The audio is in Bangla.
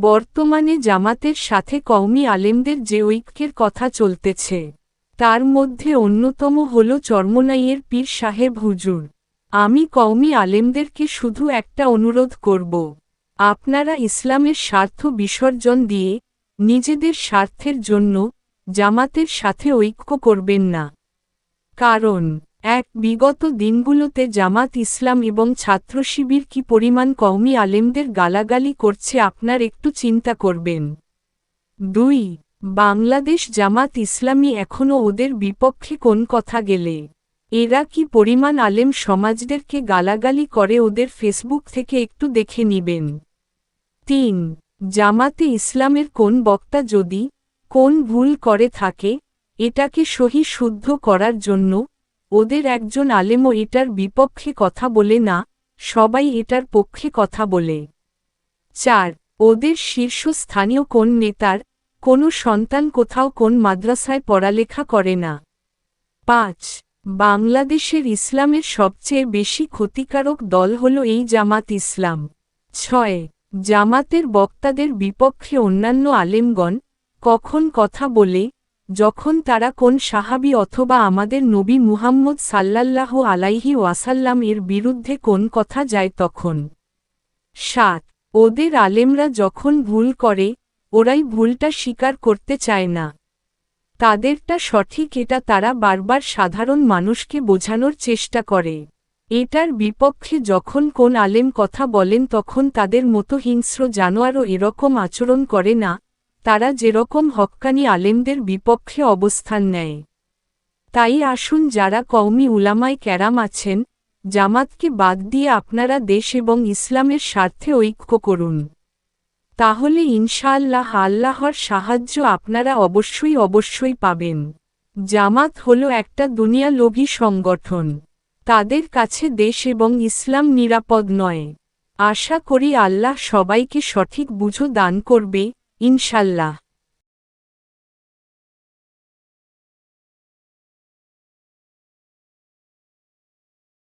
বর্তমানে জামাতের সাথে কওমি আলেমদের যে ঐক্যের কথা চলতেছে, তার মধ্যে অন্যতম হল চর্মনাইয়ের পীর সাহেব হুজুর। আমি কওমি আলেমদেরকে শুধু একটা অনুরোধ করব, আপনারা ইসলামের স্বার্থ বিসর্জন দিয়ে নিজেদের স্বার্থের জন্য জামাতের সাথে ঐক্য করবেন না। কারণ এক বিগত দিনগুলোতে জামাত ইসলাম এবং ছাত্র শিবির কি পরিমাণ কওমি আলেমদের গালাগালি করছে আপনার একটু চিন্তা করবেন। দুই, বাংলাদেশ জামাত ইসলামী এখনও ওদের বিপক্ষে কোন কথা গেলে? এরা কি পরিমাণ আলেম সমাজদেরকে গালাগালি করে ওদের ফেসবুক থেকে একটু দেখে নিবেন। তিন, জামাতে ইসলামের কোন বক্তা যদি কোন ভুল করে থাকে, এটাকে সহি শুদ্ধ করার জন্য ওদের একজন আলেমও এটার বিপক্ষে কথা বলে না, সবাই এটার পক্ষে কথা বলে। চার, ওদের শীর্ষস্থানীয় কোন নেতার, কোনো সন্তান কোথাও কোন মাদ্রাসায় পড়ালেখা করে না। পাঁচ, বাংলাদেশের ইসলামের সবচেয়ে বেশি ক্ষতিকারক দল হল এই জামাত ইসলাম। ছয়, জামাতের বক্তাদের বিপক্ষে অন্যান্য আলেমগণ কখন কথা বলে যখন তারা কোন সাহাবি অথবা আমাদের নবী মুহাম্মদ সাল্লাল্লাহ আলাইহি ওয়াসাল্লাম এর বিরুদ্ধে কোন কথা যায় তখন? সাত, ওদের আলেমরা যখন ভুল করে, ওরাই ভুলটা স্বীকার করতে চায় না। তাদেরটা সঠিক এটা তারা বারবার সাধারণ মানুষকে বোঝানোর চেষ্টা করে। এটার বিপক্ষে যখন কোন আলেম কথা বলেন তখন তাদের মতো হিংস্র জানোয়ারও এরকম আচরণ করে না তারা যেরকম হক্কানি আলেমদের বিপক্ষে অবস্থান নেয়। তাই আসুন যারা কওমি উলামায় ক্যারাম আছেন, জামাতকে বাদ দিয়ে আপনারা দেশ এবং ইসলামের স্বার্থে ঐক্য করুন। তাহলে ইনশাআল্লাহ আল্লাহর সাহায্য আপনারা অবশ্যই অবশ্যই পাবেন। জামাত হল একটা দুনিয়া লোভী সংগঠন। তাদের কাছে দেশ এবং ইসলাম নিরাপদ নয়। আশা করি আল্লাহ সবাইকে সঠিক বুঝো দান করবে। ইনশাল্লাহ।